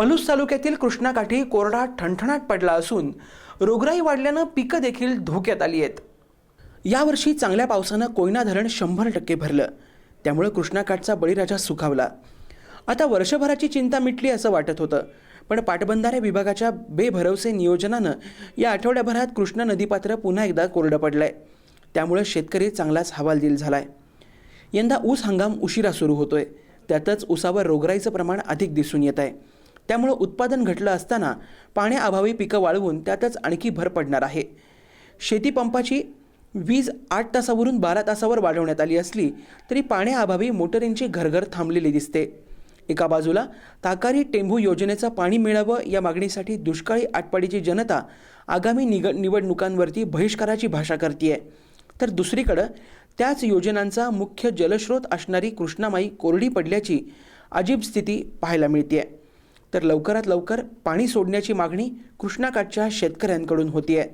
पलूस तालुक्यातील कृष्णाकाठी कोरडा ठणठणाट पडला असून रोगराई वाढल्यानं पिकं देखील धोक्यात आली आहेत. यावर्षी चांगल्या पावसानं कोयना धरण शंभर टक्के भरलं. त्यामुळं कृष्णाकाठचा बळीराजा सुखावला. आता वर्षभराची चिंता मिटली असं वाटत होतं. पण पाटबंधारे विभागाच्या बेभरवसे नियोजनानं या आठवड्याभरात कृष्णा नदीपात्र पुन्हा एकदा कोरडं पडलंय. त्यामुळं शेतकरी चांगलाच हवालदिल झालाय. यंदा ऊस हंगाम उशिरा सुरू होतोय. त्यातच ऊसावर रोगराईचं प्रमाण अधिक दिसून येत आहे त्यामुळं उत्पादन घटलं असताना पाण्याअभावी पिकं वाळवून त्यातच आणखी भर पडणार आहे. शेतीपंपाची वीज आठ तासावरून बारा तासावर वाढवण्यात आली असली तरी पाण्याअभावी मोटरींची घरघर थांबलेली दिसते. एका बाजूला ताकारी टेंभू योजनेचं पाणी मिळावं या मागणीसाठी दुष्काळी आटपाडीची जनता आगामी निग निवडणुकांवरती बहिष्काराची भाषा करते तर दुसरीकडं त्याच योजनांचा मुख्य जलस्रोत असणारी कृष्णामाई कोरडी पडल्याची अजीब स्थिती पाहायला मिळते तर लवकरात लवकर पाणी सोडण्याची मागणी कृष्णाकाठच्या शेतकऱ्यांकडून होती आहे